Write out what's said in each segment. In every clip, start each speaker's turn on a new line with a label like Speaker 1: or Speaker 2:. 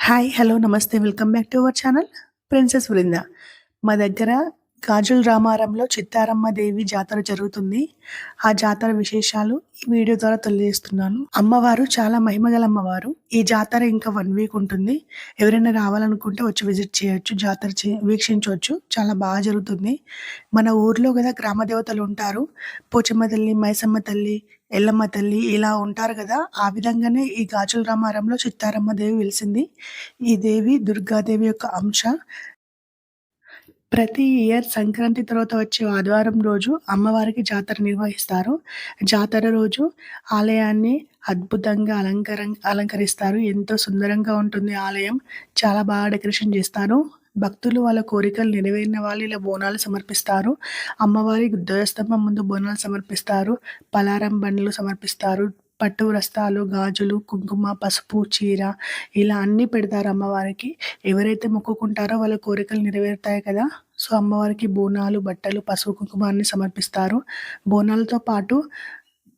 Speaker 1: Hi hello నమస్తే. Welcome back to our channel princess Vrinda మా దగ్గర గాజుల రామారంలో చిత్తారమ్మ దేవి జాతర జరుగుతుంది. ఆ జాతర విశేషాలు ఈ వీడియో ద్వారా తెలియజేస్తున్నాను. అమ్మవారు చాలా మహిమగల అమ్మవారు. ఈ జాతర ఇంకా వన్ వీక్ ఉంటుంది. ఎవరైనా రావాలనుకుంటే వచ్చి విజిట్ చేయొచ్చు జాతర చే- వీక్షించవచ్చు. చాలా బాగా జరుగుతుంది. మన ఊర్లో కదా గ్రామ దేవతలు ఉంటారు. పోచమ్మ తల్లి మైసమ్మ తల్లి ఎల్లమ్మ తల్లి ఇలా ఉంటారు కదా. ఆ విధంగానే ఈ గాజుల రామారంలో చిత్తారమ్మ దేవి వెలిసింది. ఈ దేవి దుర్గాదేవి యొక్క అంశ. ప్రతి ఇయర్ సంక్రాంతి తర్వాత వచ్చే ఆదివారం రోజు అమ్మవారికి జాతర నిర్వహిస్తారు. జాతర రోజు ఆలయాన్ని అద్భుతంగా అలంకరం అలంకరిస్తారు. ఎంతో సుందరంగా ఉంటుంది ఆలయం. చాలా బాగా డెకరేషన్ చేస్తారు. భక్తులు వాళ్ళ కోరికలు నెరవేరిన వాళ్ళు ఇలా బోనాలు సమర్పిస్తారు. అమ్మవారి ధ్వజస్తంభం ముందు బోనాలు సమర్పిస్తారు. పలారం బండ్లు సమర్పిస్తారు. పట్టు వస్త్రాలు గాజులు కుంకుమ పసుపు చీర ఇలా అన్నీ పెడతారు అమ్మవారికి. ఎవరైతే మొక్కుకుంటారో వాళ్ళ కోరికలు నెరవేరుతాయి కదా. సో అమ్మవారికి బోనాలు బట్టలు పసుపు కుంకుమ అన్ని సమర్పిస్తారు. బోనాలతో పాటు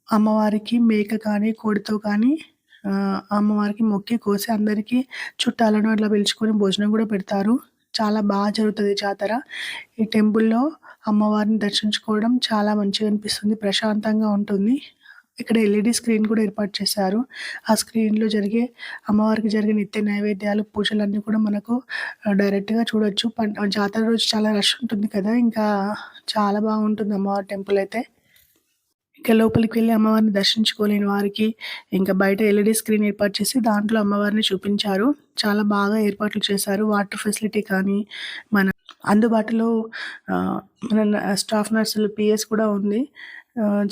Speaker 1: అమ్మవారికి మేక కానీ కోడితో కానీ అమ్మవారికి మొక్కి కోసి అందరికీ చుట్టాలను అట్లా పిలుచుకొని భోజనం కూడా పెడతారు. చాలా బాగా జరుగుతుంది జాతర. ఈ టెంపుల్లో అమ్మవారిని దర్శించుకోవడం చాలా మంచిగా అనిపిస్తుంది ప్రశాంతంగా ఉంటుంది. ఇక్కడ ఎల్ఈడి స్క్రీన్ కూడా ఏర్పాటు చేశారు. ఆ స్క్రీన్లో జరిగే అమ్మవారికి జరిగే నిత్య నైవేద్యాలు పూజలు అన్నీ కూడా మనకు డైరెక్ట్గా చూడొచ్చు. జాతర రోజు చాలా రష్ ఉంటుంది కదా ఇంకా చాలా బాగుంటుంది అమ్మవారి టెంపుల్ అయితే. ఇంకా లోపలికి వెళ్ళి అమ్మవారిని దర్శించుకోలేని వారికి ఇంకా బయట ఎల్ఈడి స్క్రీన్ ఏర్పాటు చేసి దాంట్లో అమ్మవారిని చూపించారు. చాలా బాగా ఏర్పాట్లు చేశారు. వాటర్ ఫెసిలిటీ కానీ మన అందుబాటులో మన స్టాఫ్ నర్సులు పిఎస్ కూడా ఉంది.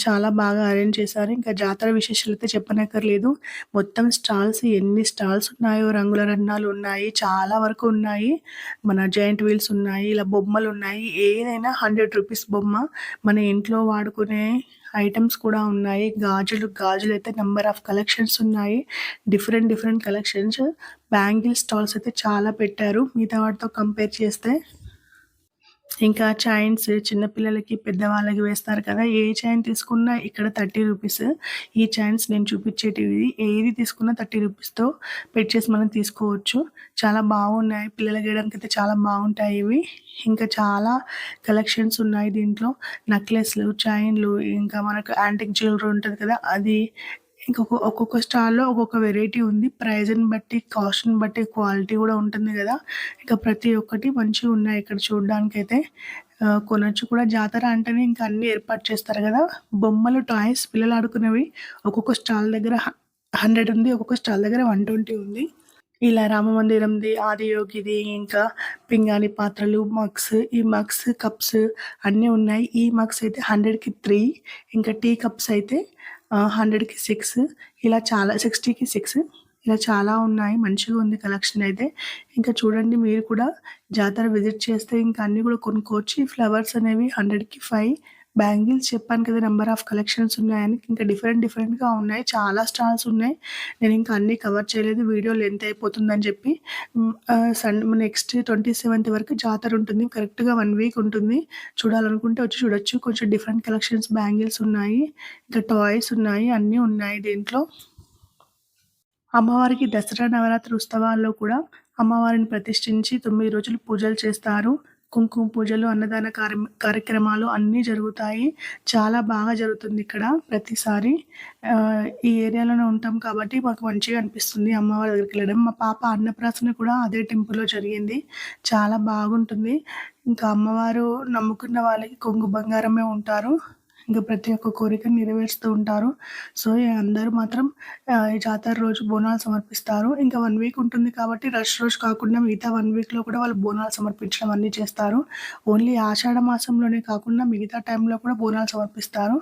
Speaker 1: చాలా బాగా అరేంజ్ చేశారు. ఇంకా జాతర విశేషాలు అయితే చెప్పనక్కర్లేదు. మొత్తం స్టాల్స్ ఎన్ని స్టాల్స్ ఉన్నాయో రంగుల రన్నాలు ఉన్నాయి చాలా వరకు ఉన్నాయి. మన జాయింట్ వీల్స్ ఉన్నాయి ఇలా బొమ్మలు ఉన్నాయి. ఏదైనా హండ్రెడ్ రూపీస్ బొమ్మ మన ఇంట్లో వాడుకునే ఐటమ్స్ కూడా ఉన్నాయి. గాజులు గాజులు అయితే నెంబర్ ఆఫ్ కలెక్షన్స్ ఉన్నాయి. Different different collections bangle stalls అయితే చాలా పెట్టారు. మిగతా వాటితో కంపేర్ చేస్తే ఇంకా చైన్స్ చిన్నపిల్లలకి పెద్దవాళ్ళకి వేస్తారు కదా. ఏ చైన్ తీసుకున్నా ఇక్కడ థర్టీ రూపీస్. ఈ చైన్స్ నేను చూపించేటివి. ఏది తీసుకున్నా థర్టీ రూపీస్తో పెట్టేసి మనం తీసుకోవచ్చు. చాలా బాగున్నాయి. పిల్లలకి వేయడానికి అయితే చాలా బాగుంటాయి ఇవి. ఇంకా చాలా కలెక్షన్స్ ఉన్నాయి దీంట్లో. నెక్లెస్లు చైన్లు ఇంకా మనకు యాంటిక్ జ్యువెలరీ ఉంటుంది కదా అది ఇంకొక ఒక్కొక్క స్టాల్లో ఒక్కొక్క వెరైటీ ఉంది. ప్రైజ్ని బట్టి కాస్ట్ని బట్టి క్వాలిటీ కూడా ఉంటుంది కదా. ఇంకా ప్రతి ఒక్కటి మంచిగా ఉన్నాయి ఇక్కడ చూడడానికి అయితే కొనొచ్చు కూడా. జాతర అంటేనే ఇంకా అన్ని ఏర్పాటు చేస్తారు కదా. బొమ్మలు టాయ్స్ పిల్లలు ఆడుకునేవి ఒక్కొక్క స్టాల్ దగ్గర హండ్రెడ్ ఉంది. ఒక్కొక్క స్టాల్ దగ్గర వన్ ట్వంటీ ఉంది. ఇలా రామ మందిరంది ఆదియోగిది ఇంకా పింగాణి పాత్రలు మగ్స్ ఈ మగ్స్ కప్స్ అన్నీ ఉన్నాయి. ఈ మగ్స్ అయితే హండ్రెడ్కి త్రీ. ఇంకా టీ కప్స్ అయితే హండ్రెడ్కి సిక్స్. ఇలా చాలా సిక్స్టీకి సిక్స్. ఇలా చాలా ఉన్నాయి. మంచిగా ఉంది కలెక్షన్ అయితే. ఇంకా చూడండి మీరు కూడా జాతర విజిట్ చేస్తే ఇంకా అన్నీ కూడా కొనుక్కోవచ్చు. ఈ ఫ్లవర్స్ అనేవి హండ్రెడ్కి ఫైవ్. బ్యాంగిల్స్ చెప్పాను కదా నెంబర్ ఆఫ్ కలెక్షన్స్ ఉన్నాయని. ఇంకా డిఫరెంట్ డిఫరెంట్గా ఉన్నాయి. చాలా స్టాల్స్ ఉన్నాయి. నేను ఇంకా అన్నీ కవర్ చేయలేదు. వీడియో లెంత్ అయిపోతుందని చెప్పి. సన్ నెక్స్ట్ ట్వంటీ సెవెంత్ వరకు జాతర ఉంటుంది. కరెక్ట్గా వన్ వీక్ ఉంటుంది. చూడాలనుకుంటే వచ్చి చూడొచ్చు. కొంచెం డిఫరెంట్ కలెక్షన్స్ బ్యాంగిల్స్ ఉన్నాయి. ఇంకా టాయ్స్ ఉన్నాయి. అన్నీ ఉన్నాయి దీంట్లో. అమ్మవారికి దసరా నవరాత్రి ఉత్సవాల్లో కూడా అమ్మవారిని ప్రతిష్ఠించి తొమ్మిది రోజులు పూజలు చేస్తారు. కుంకుమ పూజలు అన్నదాన కార్య కార్యక్రమాలు అన్నీ జరుగుతాయి. చాలా బాగా జరుగుతుంది ఇక్కడ ప్రతిసారి. ఈ ఏరియాలోనే ఉంటాం కాబట్టి మాకు మంచిగా అనిపిస్తుంది అమ్మవారి దగ్గరికి వెళ్ళడం. మా పాప అన్నప్రాసన కూడా అదే టెంపుల్లో జరిగింది. చాలా బాగుంటుంది. ఇంకా అమ్మవారు నమ్ముకున్న వాళ్ళకి కొంగు బంగారమే ఉంటారు. ఇంకా ప్రతి ఒక్క కోరిక నెరవేరుస్తూ ఉంటారు. సో అందరూ మాత్రం ఈ జాతర రోజు బోనాలు సమర్పిస్తారు. ఇంకా వన్ వీక్ ఉంటుంది కాబట్టి రష్ రోజు కాకుండా మిగతా వన్ వీక్లో కూడా వాళ్ళు బోనాలు సమర్పించడం అన్నీ చేస్తారు. ఓన్లీ ఆషాఢ మాసంలోనే కాకుండా మిగతా టైంలో కూడా బోనాలు సమర్పిస్తారు.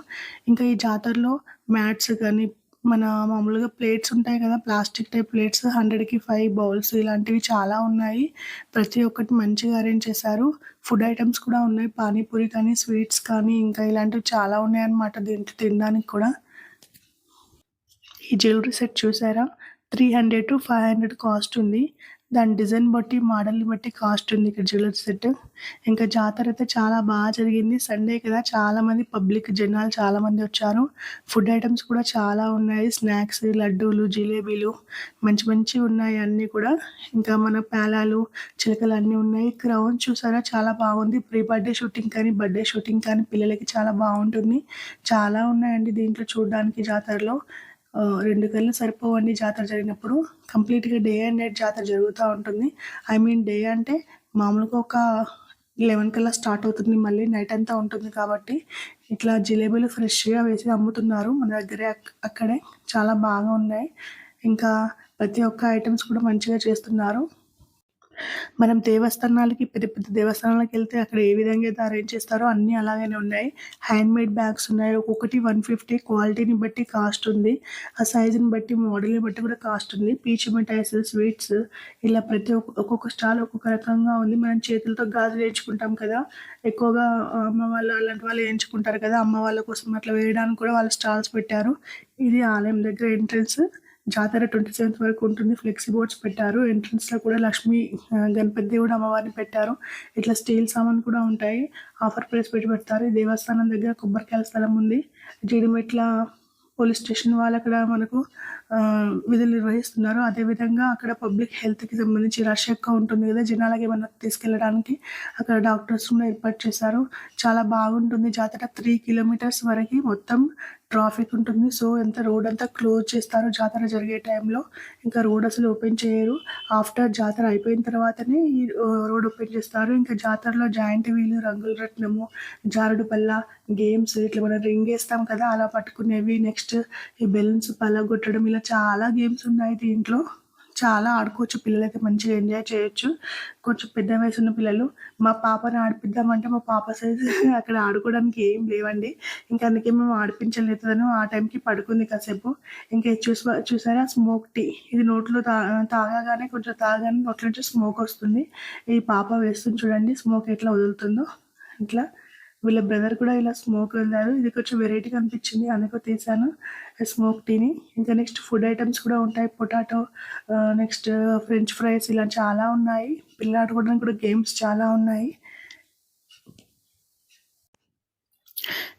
Speaker 1: ఇంకా ఈ జాతరలో మ్యాట్స్ కానీ మన మామూలుగా ప్లేట్స్ ఉంటాయి కదా ప్లాస్టిక్ టైప్ ప్లేట్స్ హండ్రెడ్కి ఫైవ్ బౌల్స్ ఇలాంటివి చాలా ఉన్నాయి. ప్రతి ఒక్కటి మంచిగా అరేంజ్ చేశారు. ఫుడ్ ఐటమ్స్ కూడా ఉన్నాయి. పానీపూరి కానీ స్వీట్స్ కానీ ఇంకా ఇలాంటివి చాలా ఉన్నాయి అన్నమాట దీంట్లో తినడానికి కూడా. ఈ జ్యువెలరీ సెట్ చూసారా? Three hundred to five hundred cost ఉంది. దాని డిజైన్ బట్టి మోడల్ని బట్టి కాస్ట్ ఉంది ఇక్కడ జ్యువెలరీ సెట్. ఇంకా జాతర అయితే చాలా బాగా జరిగింది. సండే కదా చాలా మంది పబ్లిక్ జనాలు చాలామంది వచ్చారు. ఫుడ్ ఐటమ్స్ కూడా చాలా ఉన్నాయి. స్నాక్స్ లడ్డూలు జిలేబీలు మంచి మంచి ఉన్నాయి అన్నీ కూడా. ఇంకా మన పేలాలు చిలకలు అన్నీ ఉన్నాయి. క్రౌన్ చూసారా? చాలా బాగుంది. ప్రీ బర్త్డే షూటింగ్ కానీ బర్త్డే షూటింగ్ కానీ పిల్లలకి చాలా బాగుంటుంది. చాలా ఉన్నాయండి దీంట్లో చూడడానికి జాతరలో. రెండు కళ్ళు సరిపోవండి జాతర జరిగినప్పుడు. కంప్లీట్గా డే అండ్ నైట్ జాతర జరుగుతూ ఉంటుంది. ఐ మీన్ డే అంటే మామూలుగా ఒక లెవెన్ కల్లా స్టార్ట్ అవుతుంది. మళ్ళీ నైట్ అంతా ఉంటుంది కాబట్టి ఇట్లా జిలేబీలు ఫ్రెష్గా వేసి అమ్ముతున్నారు. మన దగ్గరే అక్కడే చాలా బాగా ఉన్నాయి. ఇంకా ప్రతి ఒక్క ఐటమ్స్ కూడా మంచిగా చేస్తున్నారు. మనం దేవస్థానాలకి పెద్ద పెద్ద దేవస్థానాలకు వెళ్తే అక్కడ ఏ విధంగా అయితే అరేంజ్ చేస్తారో అన్నీ అలాగనే ఉన్నాయి. హ్యాండ్ మేడ్ బ్యాగ్స్ ఉన్నాయి. ఒక్కొక్కటి వన్ ఫిఫ్టీ క్వాలిటీని బట్టి కాస్ట్ ఉంది. ఆ సైజుని బట్టి మోడల్ని బట్టి కూడా కాస్ట్ ఉంది. పీచ్ మిఠాయిస్ స్వీట్స్ ఇలా ప్రతి ఒక్క ఒక్కొక్క స్టాల్ ఒక్కొక్క రకంగా ఉంది. మనం చేతులతో గాజులు వేయించుకుంటాం కదా. ఎక్కువగా అమ్మ వాళ్ళు అలాంటి వాళ్ళు వేయించుకుంటారు కదా. అమ్మ వాళ్ళ కోసం అట్లా వేయడానికి కూడా వాళ్ళు స్టాల్స్ పెట్టారు. ఇది ఆలయం దగ్గర ఎంట్రన్స్ జాతర ట్వంటీ సెవెంత్ వరకు ఉంటుంది. ఫ్లెక్సీ బోర్డ్స్ పెట్టారు. ఎంట్రన్స్లో కూడా లక్ష్మీ గణపతి దేవుడు అమ్మవారిని పెట్టారు. ఇట్లా స్టీల్ సామాన్ కూడా ఉంటాయి. ఆఫర్ ప్రైస్ పెట్టి పెడతారు. ఈ దేవస్థానం దగ్గర కొబ్బరికాయల స్థలం ఉంది. జీడిమెట్ల పోలీస్ స్టేషన్ వాళ్ళు అక్కడ మనకు విధులు నిర్వహిస్తున్నారు. అదేవిధంగా అక్కడ పబ్లిక్ హెల్త్కి సంబంధించి రష్ ఎక్కువ ఉంటుంది కదా. జనాలకి ఏమన్నా తీసుకెళ్ళడానికి అక్కడ డాక్టర్స్ కూడా ఏర్పాటు చేశారు. చాలా బాగుంటుంది. జాతర త్రీ కిలోమీటర్స్ వరకు మొత్తం ట్రాఫిక్ ఉంటుంది. సో ఎంత రోడ్ అంతా క్లోజ్ చేస్తారు జాతర జరిగే టైంలో ఇంకా రోడ్ అసలు ఓపెన్ చేయరు. ఆఫ్టర్ జాతర అయిపోయిన తర్వాతనే ఈ రోడ్ ఓపెన్ చేస్తారు. ఇంకా జాతరలో జాయింట్ వీలు రంగుల రత్నము జారుడు పల్ల గేమ్స్ ఇట్లా మనం రింగ్ వేస్తాం కదా అలా పట్టుకునేవి. నెక్స్ట్ ఈ బెలూన్స్ పలగొట్టడం ఇలా చాలా గేమ్స్ ఉన్నాయి దీంట్లో. చాలా ఆడుకోవచ్చు. పిల్లలైతే మంచిగా ఎంజాయ్ చేయొచ్చు. కొంచెం పెద్ద వయసు ఉన్న పిల్లలు మా పాపని ఆడిపిద్దామంటే మా పాప సైజు అక్కడ ఆడుకోవడానికి ఏం లేవండి. ఇంకా అందుకే మేము ఆడిపించలేదని ఆ టైంకి పడుకుంది కాసేపు. ఇంకా ఇది చూసా చూసారా? Smoke tea. ఇది నోట్లో తా తాగగానే కొంచెం తాగగానే నోట్ల నుంచి స్మోక్ వస్తుంది. ఈ పాప వేస్తుంది చూడండి స్మోక్ ఎట్లా వదులుతుందో. ఇట్లా వీళ్ళ బ్రదర్ కూడా ఇలా స్మోక్ వెళ్ళారు ఇది కొంచెం వెరైటీగా అనిపించింది. అందుకో తీసాను స్మోక్ టీని. ఇంకా నెక్స్ట్ ఫుడ్ ఐటమ్స్ కూడా ఉంటాయి. పొటాటో నెక్స్ట్ ఫ్రెంచ్ ఫ్రైస్ ఇలా చాలా ఉన్నాయి. పిల్లలు ఆడుకోవడానికి కూడా గేమ్స్ చాలా ఉన్నాయి.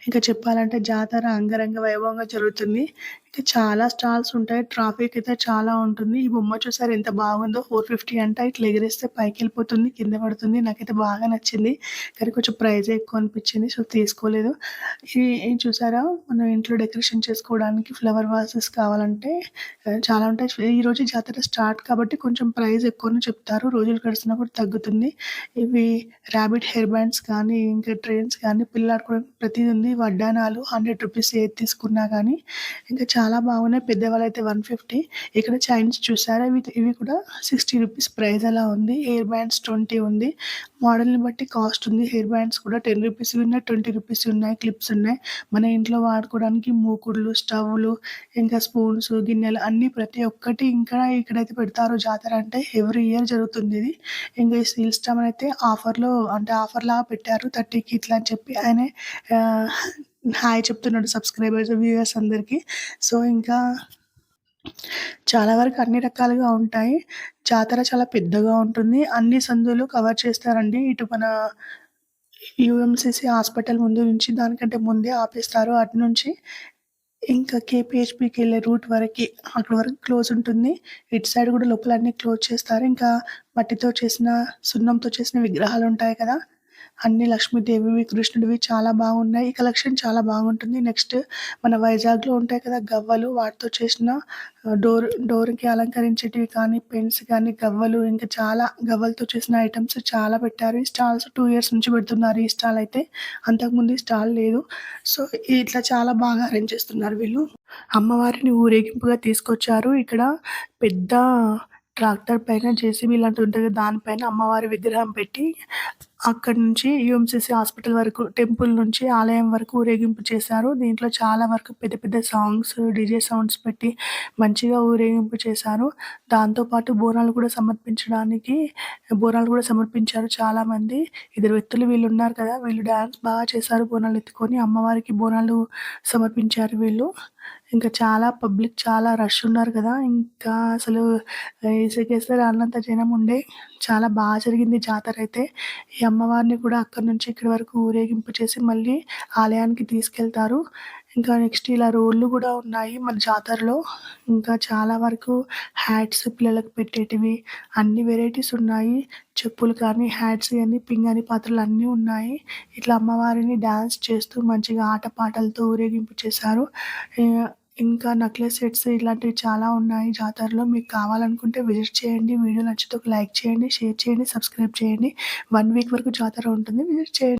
Speaker 1: ఇంకా చెప్పాలంటే జాతర అంగరంగ వైభవంగా జరుగుతుంది. అయితే చాలా స్టాల్స్ ఉంటాయి. ట్రాఫిక్ అయితే చాలా ఉంటుంది. ఈ బొమ్మ చూసారు ఎంత బాగుందో. ఫోర్ ఫిఫ్టీ అంటే. ఇట్లా ఎగిరేస్తే పైకి వెళ్ళిపోతుంది కింద పడుతుంది. నాకైతే బాగా నచ్చింది. కానీ కొంచెం ప్రైజ్ ఎక్కువ అనిపించింది. సో తీసుకోలేదు. ఇది చూసారా? మనం ఇంట్లో డెకరేషన్ చేసుకోవడానికి ఫ్లవర్ వాసెస్ కావాలంటే చాలా ఉంటాయి. ఈరోజు జాతర స్టార్ట్ కాబట్టి కొంచెం ప్రైస్ ఎక్కువని చెప్తారు. రోజులు గడిచినప్పుడు తగ్గుతుంది. ఇవి ర్యాబిట్ హెయిర్ బ్యాండ్స్ కానీ ఇంకా ట్రైన్స్ కానీ పిల్లలు ఆడుకోవడానికి ప్రతిదీ ఉంది. వడ్డానాలు హండ్రెడ్ రూపీస్ ఏది తీసుకున్నా కానీ ఇంకా చాలా బాగున్నాయి. పెద్దవాళ్ళు అయితే వన్ ఫిఫ్టీ ఇక్కడ చైన్స్ చూసారా? ఇవి ఇవి కూడా సిక్స్టీ రూపీస్ ప్రైస్ అలా ఉంది. హెయిర్ బ్యాండ్స్ ట్వంటీ ఉంది. మోడల్ని బట్టి కాస్ట్ ఉంది. హెయిర్ బ్యాండ్స్ కూడా టెన్ రూపీస్ ఉన్నాయి ట్వంటీ రూపీస్ ఉన్నాయి క్లిప్స్ ఉన్నాయి. మన ఇంట్లో వాడుకోవడానికి మూకుడులు స్టవ్లు ఇంకా స్పూన్స్ గిన్నెలు అన్నీ ప్రతి ఒక్కటి ఇంకా ఇక్కడైతే పెడతారు. జాతర అంటే ఎవ్రీ ఇయర్ జరుగుతుంది ఇది. ఇంకా ఈ స్టీల్ స్టవ్ అయితే ఆఫర్లో అంటే ఆఫర్ లాగా పెట్టారు. థర్టీకి ఇట్లా అని చెప్పి. ఆయన హాయ్ చెప్తున్నాడు సబ్స్క్రైబర్స్ వ్యూయర్స్ అందరికీ. సో ఇంకా చాలా వరకు అన్ని రకాలుగా ఉంటాయి. జాతర చాలా పెద్దగా ఉంటుంది. అన్ని సందులు కవర్ చేస్తారండి. ఇటు మన యుఎంసిసి హాస్పిటల్ ముందు నుంచి దానికంటే ముందే ఆపేస్తారు. అటు నుంచి ఇంకా కేపీహెచ్పికి వెళ్ళే రూట్ వరకు అక్కడ వరకు క్లోజ్ ఉంటుంది. ఇటు సైడ్ కూడా లోపల అన్ని క్లోజ్ చేస్తారు. ఇంకా మట్టితో చేసిన సున్నంతో చేసిన విగ్రహాలు ఉంటాయి కదా. అన్ని లక్ష్మీదేవివి కృష్ణుడివి చాలా బాగున్నాయి. ఈ కలెక్షన్ చాలా బాగుంటుంది. నెక్స్ట్ మన వైజాగ్లో ఉంటాయి కదా గవ్వలు. వాటితో చేసిన డోర్ డోర్కి అలంకరించేటివి కానీ పెన్స్ కానీ గవ్వలు ఇంకా చాలా గవ్వలతో చేసిన ఐటమ్స్ చాలా పెట్టారు. ఈ స్టాల్స్ టూ ఇయర్స్ నుంచి పెడుతున్నారు. ఈ స్టాల్ అయితే అంతకుముందు ఈ స్టాల్ లేదు. సో ఇట్లా చాలా బాగా అరేంజ్ చేస్తున్నారు వీళ్ళు. అమ్మవారిని ఊరేగింపుగా తీసుకొచ్చారు. ఇక్కడ పెద్ద ట్రాక్టర్ పైన జేసీబీ లాంటివి ఉంటుంది దానిపైన అమ్మవారి విగ్రహం పెట్టి అక్కడి నుంచి యూఎంసీసీ హాస్పిటల్ వరకు టెంపుల్ నుంచి ఆలయం వరకు ఊరేగింపు చేశారు. దీంట్లో చాలా వరకు పెద్ద పెద్ద సాంగ్స్ డీజే సౌండ్స్ పెట్టి మంచిగా ఊరేగింపు చేశారు. దాంతోపాటు బోనాలు కూడా సమర్పించడానికి బోనాలు కూడా సమర్పించారు చాలామంది. ఇద్దరు వ్యక్తులు వీళ్ళు ఉన్నారు కదా వీళ్ళు డ్యాన్స్ బాగా చేశారు బోనాలు ఎత్తుకొని అమ్మవారికి బోనాలు సమర్పించారు వీళ్ళు. ఇంకా చాలా పబ్లిక్ చాలా రష్ ఉన్నారు కదా. ఇంకా అసలు ఇసుకేస్తే అన్నంత జనం ఉండే. చాలా బాగా జరిగింది జాతర అయితే. అమ్మవారిని కూడా అక్కడి నుంచి ఇక్కడి వరకు ఊరేగింపు చేసి మళ్ళీ ఆలయానికి తీసుకెళ్తారు. ఇంకా నెక్స్ట్ ఇలా రోళ్ళు కూడా ఉన్నాయి మన జాతరలో. ఇంకా చాలా వరకు హ్యాట్స్ పిల్లలకు పెట్టేటివి అన్ని వెరైటీస్ ఉన్నాయి. చెప్పులు కానీ హ్యాట్స్ కానీ పింగాణి పాత్రలు అన్నీ ఉన్నాయి. ఇట్లా అమ్మవారిని డ్యాన్స్ చేస్తూ మంచిగా ఆటపాటలతో ఊరేగింపు చేశారు. ఇంకా నెక్లెస్ సెట్స్ ఇలాంటివి చాలా ఉన్నాయి. జాతరలో మీకు కావాలనుకుంటే విజిట్ చేయండి. వీడియో నచ్చితే ఒక లైక్ చేయండి షేర్ చేయండి సబ్స్క్రైబ్ చేయండి. వన్ వీక్ వరకు జాతర ఉంటుంది. విజిట్ చేయండి.